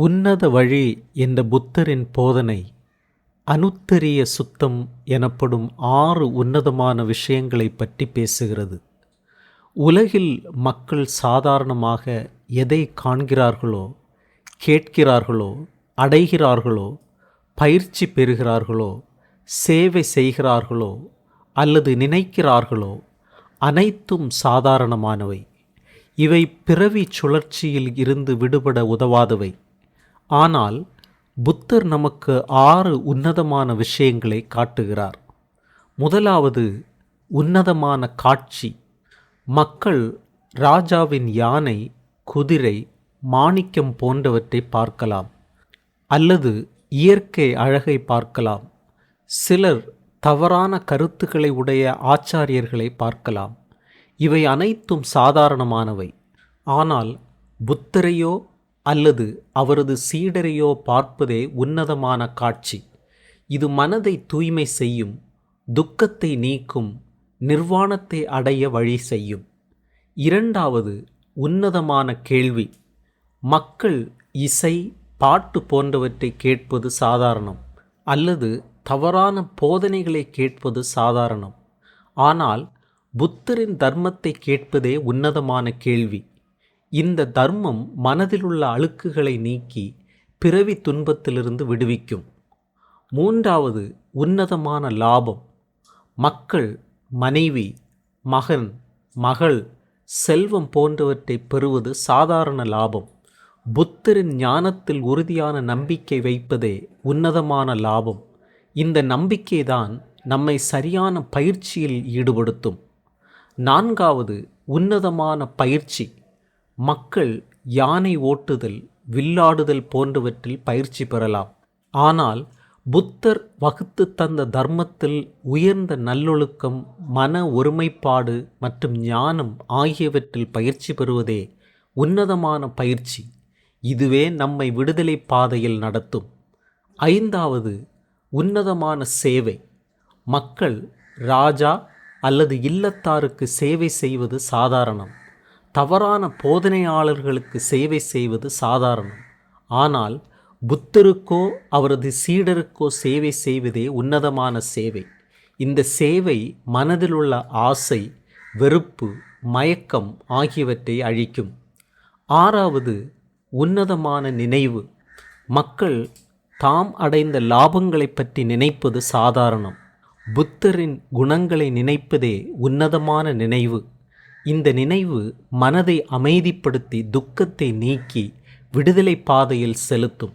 உன்னத வழி என்ற புத்தரின் போதனை அனுத்தரிய சுத்தம் எனப்படும் ஆறு உன்னதமான விஷயங்களைப் பற்றி பேசுகிறது. உலகில் மக்கள் சாதாரணமாக எதை காண்கிறார்களோ கேட்கிறார்களோ அடைகிறார்களோ பயிற்சி பெறுகிறார்களோ சேவை செய்கிறார்களோ அல்லது நினைக்கிறார்களோ அனைத்தும் சாதாரணமானவை. இவை பிறவி சுழற்சியில் இருந்து விடுபட உதவாதவை. ஆனால் புத்தர் நமக்கு ஆறு உன்னதமான விஷயங்களை காட்டுகிறார். முதலாவது உன்னதமான காட்சி. மக்கள் ராஜாவின் யானை குதிரை மாணிக்கம் போன்றவற்றை பார்க்கலாம். அல்லது இயற்கை அழகை பார்க்கலாம். சிலர் தவறான கருத்துக்களை உடைய ஆச்சாரியர்களை பார்க்கலாம். இவை அனைத்தும் சாதாரணமானவை. ஆனால் புத்தரையோ அல்லது அவரது சீடரையோ பார்ப்பதே உன்னதமான காட்சி. இது மனதை தூய்மை செய்யும் துக்கத்தை நீக்கும் நிர்வாணத்தை அடைய வழி செய்யும். இரண்டாவது உன்னதமான கேள்வி. மக்கள் இசை பாட்டு போன்றவற்றை கேட்பது சாதாரணம் அல்லது தவறான போதனைகளை கேட்பது சாதாரணம். ஆனால் புத்தரின் தர்மத்தை கேட்பதே உன்னதமான கேள்வி. இந்த தர்மம் மனதிலுள்ள அழுக்குகளை நீக்கி பிறவி துன்பத்திலிருந்து விடுவிக்கும். மூன்றாவது உன்னதமான லாபம். மக்கள் மனைவி மகன் மகள் செல்வம் போன்றவற்றை பெறுவது சாதாரண லாபம். புத்தரின் ஞானத்தில் உறுதியான நம்பிக்கை வைப்பதே உன்னதமான லாபம். இந்த நம்பிக்கைதான் நம்மை சரியான பயிற்சியில் ஈடுபடுத்தும். நான்காவது உன்னதமான பயிற்சி. மக்கள் யானை ஓட்டுதல் வில்லாடுதல் போன்றவற்றில் பயிற்சி பெறலாம். ஆனால் புத்தர் வகுத்து தந்த தர்மத்தில் உயர்ந்த நல்லொழுக்கம் மன ஒருமைப்பாடு மற்றும் ஞானம் ஆகியவற்றில் பயிற்சி பெறுவதே உன்னதமான பயிற்சி. இதுவே நம்மை விடுதலை பாதையில் நடத்தும். ஐந்தாவது உன்னதமான சேவை. மக்கள் ராஜா அல்லது இல்லத்தாருக்கு சேவை செய்வது சாதாரணம். தவறான போதனையாளர்களுக்கு சேவை செய்வது சாதாரணம். ஆனால் புத்தருக்கோ அவரது சீடருக்கோ சேவை செய்வதே உன்னதமான சேவை. இந்த சேவை மனதிலுள்ள ஆசை வெறுப்பு மயக்கம் ஆகியவற்றை அழிக்கும். ஆறாவது உன்னதமான நினைவு. மக்கள் தாம் அடைந்த லாபங்களை பற்றி நினைப்பது சாதாரணம். புத்தரின் குணங்களை நினைப்பதே உன்னதமான நினைவு. இந்த நினைவு மனதை அமைதிப்படுத்தி துக்கத்தை நீக்கி விடுதலை பாதையில் செலுத்தும்.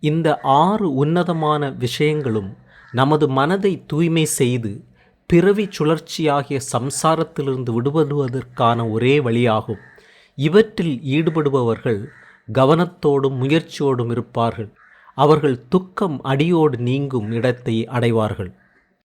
இந்த ஆறு உன்னதமான விஷயங்களும் நமது மனதை தூய்மை செய்து பிறவி சுழற்சியாகிய சம்சாரத்திலிருந்து விடுபடுவதற்கான ஒரே வழியாகும். இவற்றில் ஈடுபடுபவர்கள் கவனத்தோடும் முயற்சியோடும் இருப்பார்கள். அவர்கள் துக்கம் அடியோடு நீங்கும் இடத்தை அடைவார்கள்.